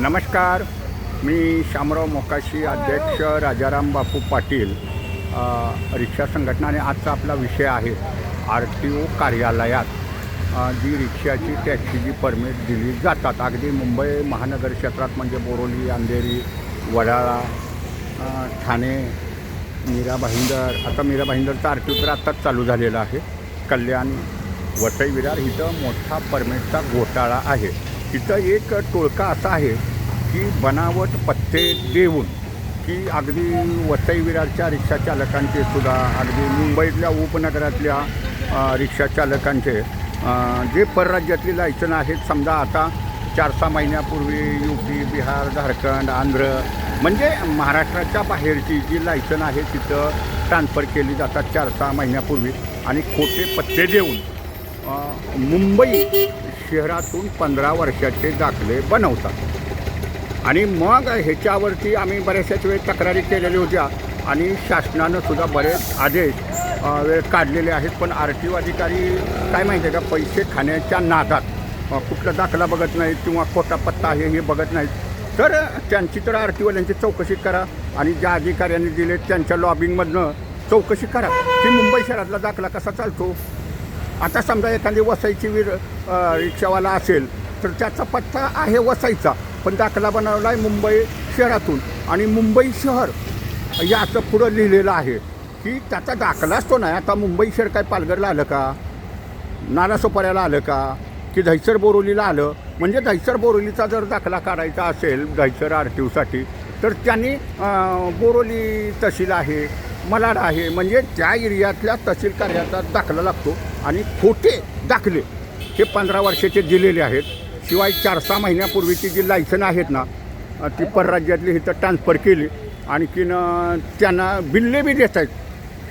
नमस्कार. मी शामराव मोकाशी अध्यक्ष राजाराम बापू पाटील रिक्षा संघटना आणि आजचा आपला विषय आहे आर टी ओ कार्यालयात जी रिक्षाची टॅक्सीची परमिट दिली जातात. अगदी मुंबई महानगर क्षेत्रात म्हणजे बोरोली अंधेरी वडाळा ठाणे मीरा भाईंदर. आता मीरा भाईंदरचा आर टी ओ तर आत्ताच चालू झालेला आहे. कल्याण वसई विरार इथं मोठा परमिटचा घोटाळा आहे. इथं एक टोळका असा आहे की बनावट पत्ते देऊन की अगदी वसई विरारच्या रिक्षा चालकांचे सुद्धा अगदी मुंबईतल्या उपनगरातल्या रिक्षाचालकांचे रिक्षा चालकांचे जे परराज्यातली लायसन आहेत समजा आता चार सहा महिन्यापूर्वी यू पी बिहार झारखंड आंध्र म्हणजे महाराष्ट्राच्या बाहेरची जी लायसन आहे तिथं ट्रान्सफर केली जातात चार सहा महिन्यापूर्वी आणि खोटे पत्ते देऊन मुंबई शहरातून पंधरा वर्षाचे दाखले बनवतात. आणि मग ह्याच्यावरती आम्ही बऱ्याचशाच वेळ तक्रारी केलेल्या होत्या. आणि शासनानं सुद्धा बरेच आदेश वेळ काढलेले आहेत. पण आर टी ओ अधिकारी काय माहिती आहे का पैसे खाण्याच्या नादात कुठला दाखला बघत नाहीत किंवा खोटा पत्ता आहे हे बघत नाहीत. तर त्यांची तर आर टी ओल्यांची चौकशी करा आणि ज्या अधिकाऱ्यांनी दिले त्यांच्या लॉबिंगमधनं चौकशी करा. की मुंबई शहरातला दाखला कसा चालतो? आता समजा एखादी वसईची वीर रिक्षावाला असेल तर त्याचा पत्ता आहे वसईचा पण दाखला बनवला आहे मुंबई शहरातून. आणि मुंबई शहर याचं पुढं लिहिलेलं आहे की त्याचा दाखलाच तो नाही आता मुंबई शहर काय पालघरला आलं का? नालासोपाऱ्याला आलं का? की दहिसर बोरोलीला आलं? म्हणजे दहिसर बोरोलीचा जर दाखला काढायचा असेल दहिसर आर टी ओसाठी तर त्यांनी बोरोली तहसील आहे मलाड आहे म्हणजे त्या एरियातल्या तहसील कार्याचा दाखला लागतो आणि खोटे दाखले हे पंधरा वर्षाचे दिलेले आहेत. शिवाय चार सहा महिन्यापूर्वीची जी लायसन आहेत ना ती परराज्यातली इथं ट्रान्सफर केली. आणखीन त्यांना बिल्ले बी देत आहेत.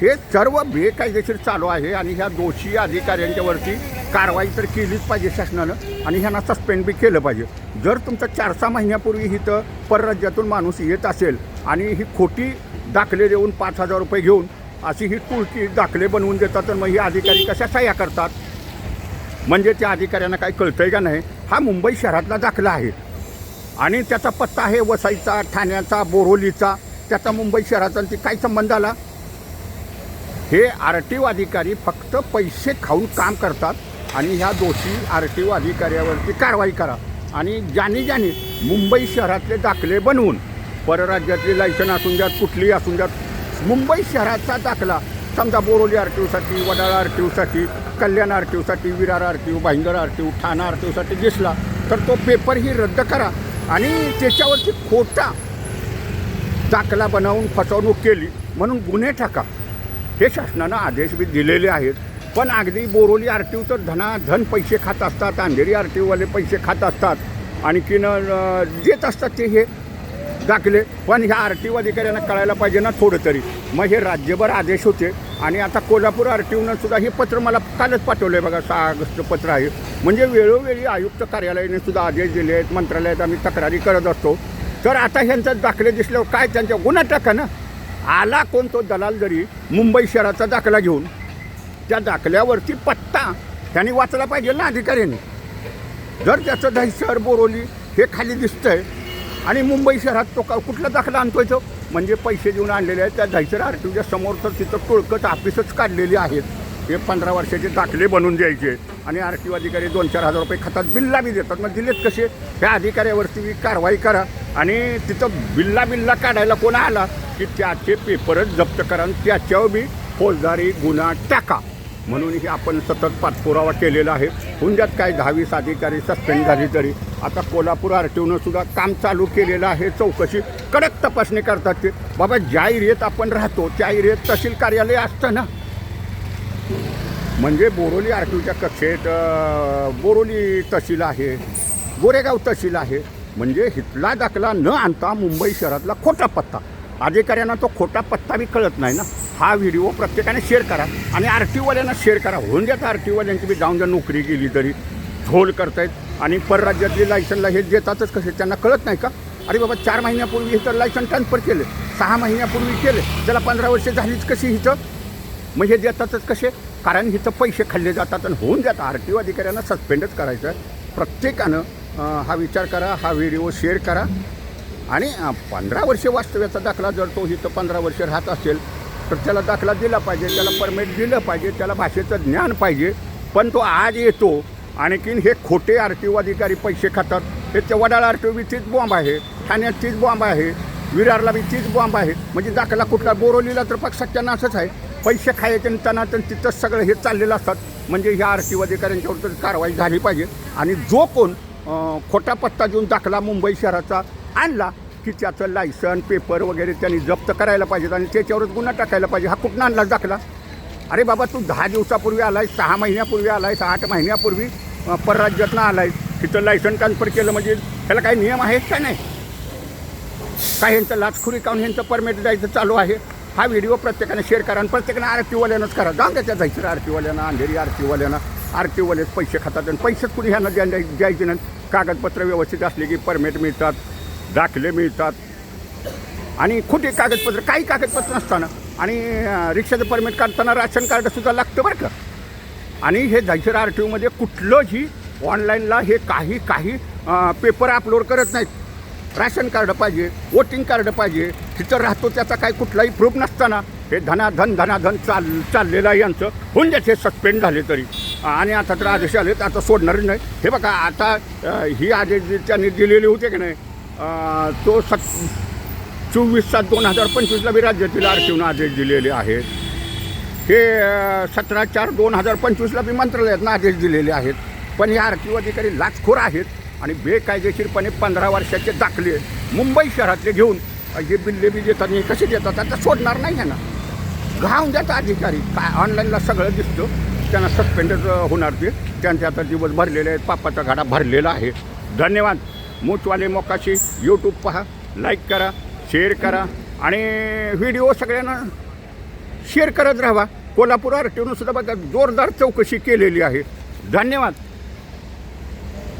हे सर्व बेकायदेशीर चालू आहे आणि ह्या दोषी अधिकाऱ्यांच्यावरती कारवाई तर केलीच पाहिजे शासनानं आणि ह्यांना सस्पेंड बी केलं पाहिजे. जर तुमचं चार सहा महिन्यापूर्वी इथं परराज्यातून माणूस येत असेल आणि ही खोटी दाखले देऊन पाच हजार रुपये घेऊन अशी ही तुळकी दाखले बनवून देतात तर मग ही अधिकारी कशा सह्या करतात? म्हणजे त्या अधिकाऱ्यांना काही कळतंय का नाही? हा मुंबई शहरातला दाखला आहे. आणि त्याचा पत्ता आहे वसईचा ठाण्याचा बोरोलीचा. त्याचा मुंबई शहराचा आणि काय संबंध आला? हे आर टी ओ अधिकारी फक्त पैसे खाऊन काम करतात आणि ह्या दोषी आर टी ओ अधिकाऱ्यावरती कारवाई करा. आणि ज्याने ज्याने मुंबई शहरातले दाखले बनवून परराज्यातली लायसन असून द्यात कुठलीही असून द्यात मुंबई शहराचा दाखला समजा बोरोली आर टी ओसाठी वडाळा आर टी ओसाठी Kalyan R T ओसाठी Virar R T O Bhayander R T O Thana R T ओसाठी दिसला तर तो पेपरही रद्द करा. आणि त्याच्यावरती खोटा दाखला बनवून फसवणूक केली म्हणून गुन्हे टाका. हे शासनानं आदेश बी दिलेले आहेत. पण अगदी बोरोली आर टी ओ तर धनाधन पैसे खात असतात अंधेरी आर टी ओवाले पैसे खात असतात. आणखीन देत असतात ते हे दाखले. पण ह्या आर टी ओ अधिकाऱ्यांना कळायला पाहिजे ना थोडं तरी. मग हे राज्यभर आदेश होते. आणि आता कोल्हापूर आर टी ओनं सुद्धा हे पत्र मला कालच पाठवलं आहे बघा सहा ऑगस्ट पत्र आहे. म्हणजे वेळोवेळी आयुक्त कार्यालयाने सुद्धा आदेश दिले आहेत मंत्रालयात आम्ही तक्रारी करत असतो. तर आता ह्यांचा दाखले दिसल्यावर काय त्यांच्या गुन्हा टाका ना? आला कोण तो दलाल जरी मुंबई शहराचा दाखला घेऊन त्या दाखल्यावरती पत्ता त्यांनी वाचला पाहिजे ना अधिकाऱ्यांनी. जर त्याचं दहिसर बोरोली हे खाली दिसतंय आणि मुंबई शहरात तो का कुठला दाखला आणतोय तो? म्हणजे पैसे देऊन आणलेले आहेत त्या दहिसर आर टीच्या समोर तर तिथं टोळकत ऑफिसच काढलेली आहेत. हे पंधरा वर्षाचे दाखले बनवून द्यायचे. आणि आर टी अधिकारी दोन चार हजार रुपये खातात बिल्ला बी देतात. मग दिलेत कसे? ह्या अधिकाऱ्यावरती कारवाई करा. आणि तिथं बिल्ला बिल्ला काढायला कोण आला? की त्याचे पेपरच जप्त करा आणि त्याच्यावर बी फौजदारी गुन्हा टाका. म्हणून हे आपण सतत पाठपुरावा केलेला आहे. हुंड्यात काय दहावीस अधिकारी सस्पेंड झाली तरी. आता कोल्हापूर आर टी ओनं सुद्धा काम चालू केलेलं आहे चौकशी कडक तपासणी करतात ते. बाबा ज्या एरियात आपण राहतो त्या एरियात तहसील कार्यालय असतं ना. म्हणजे बोरोली आर टी ओच्या कक्षेत बोरोली तहसील आहे गोरेगाव तहसील आहे. म्हणजे हिथला दाखला न आणता मुंबई शहरातला खोटा पत्ता. अधिकाऱ्यांना तो खोटा पत्ता बी कळत नाही ना. हा व्हिडिओ प्रत्येकाने शेअर करा आणि आर टी ओवाल्यांना शेअर करा. होऊन द्या आर टीवाल्यांची बी जाऊन जर नोकरी गेली तरी. झोल करतायत आणि परराज्यातले लायसनला हे देतातच कसे? त्यांना कळत नाही का? अरे बाबा चार महिन्यापूर्वी हे तर लायसन ट्रान्सफर केले. सहा महिन्यापूर्वी केले. त्याला पंधरा वर्षे झालीच कशी हिचं? मग हे देतातच कसे? कारण हिथं पैसे खाल्ले जातात आणि होऊन जातात आर टी ओ अधिकाऱ्यांना सस्पेंडच करायचं आहे प्रत्येकानं हा विचार करा हा व्हिडिओ शेअर करा. आणि पंधरा वर्ष वास्तव्याचा दाखला जर तो इथं पंधरा वर्ष राहत असेल तर त्याला दाखला दिला पाहिजे त्याला परमिट दिलं पाहिजे त्याला भाषेचं ज्ञान पाहिजे. पण तो आज येतो आणखीन हे खोटे आर टी ओ अधिकारी पैसे खातात. हे ते वडाळ आर टी ओ बी तीच बॉम्ब आहे ठाण्यात तीच बॉम्ब आहे विरारला बी तीच बॉम्ब आहे. म्हणजे दाखला कुठला बोरवलीला तर पक्षाच्या असंच आहे. पैसे खायचे आणि त्यांना तर तिथंच सगळं हे चाललेलं असतात. म्हणजे ह्या आर टी ओ अधिकाऱ्यांच्यावर तर कारवाई झाली पाहिजे. आणि जो कोण खोटा पत्ता देऊन दाखला मुंबई शहराचा आणला की त्याचं लायसन पेपर वगैरे त्यांनी जप्त करायला पाहिजेत आणि त्याच्यावरच गुन्हा टाकायला पाहिजे. हा कुठनं आणला दाखला? अरे बाबा तू दहा दिवसापूर्वी आलाय सहा महिन्यापूर्वी आलायस आठ महिन्यापूर्वी अं, परराज्यातनं आहे तिथं लायसन ट्रान्सफर केलं म्हणजे त्याला काही नियम आहेत का नाही? काय ह्यांचं लाचखुरी काऊन ह्यांचं परमिट द्यायचं चालू आहे? हा व्हिडिओ प्रत्येकाने शेअर करा आणि प्रत्येकाने आर करा. जाऊन त्याच्या जायचं आर अंधेरी आर टी पैसे खातात आणि पैसेच कुणी ह्यांना द्यायचे नाही कागदपत्र व्यवस्थित असले की परमिट मिळतात. दाखले मिळतात. आणि खोटे कागदपत्र काही कागदपत्र नसताना. आणि रिक्षाचं परमिट काढताना राशन कार्डसुद्धा लागतं बरं का. आणि हे जायचं आर टी ओमध्ये कुठलंही ऑनलाईनला हे काही काही पेपर अपलोड करत नाहीत. राशन कार्ड पाहिजे वोटिंग कार्ड पाहिजे तिथं राहतो त्याचा काही कुठलाही प्रूफ नसताना. हे धनाधन धनाधन चाल चाललेलं आहे यांचं. होऊन त्याचे सस्पेंड झाले तरी. आणि आता तर आदेश आले तर आता सोडणारच नाही. हे बघा आता ही आदेश त्यांनी दिलेले होते की नाही? तो सत चोवीस सात दोन हजार पंचवीसला बी राज्यातील आरटीओनं आदेश दिलेले आहेत. हे सतरा चार दोन हजार पंचवीसला बी मंत्रालयातनं आदेश दिलेले आहेत. पण हे आर टी ओ अधिकारी लाचखोर आहेत आणि बेकायदेशीरपणे पंधरा वर्षाचे दाखले मुंबई शहरातले घेऊन जे बिल्ले बी देतात हे कसे देतात आता सोडणार नाही ह्यांना घाऊन देतात अधिकारी. काय ऑनलाईनला सगळं दिसतं. त्यांना सस्पेंडच होणार ते. त्यांचे आता दिवस भरलेले आहेत. पापाचा गाडा भरलेला आहे. धन्यवाद. मूचवाले मोकाशी यूट्यूब पहा लाईक करा शेअर करा आणि व्हिडिओ सगळ्यांना शेअर करत राहा. कोल्हापूर आर सुद्धा बघा जोरदार चौकशी केलेली आहे. धन्यवाद.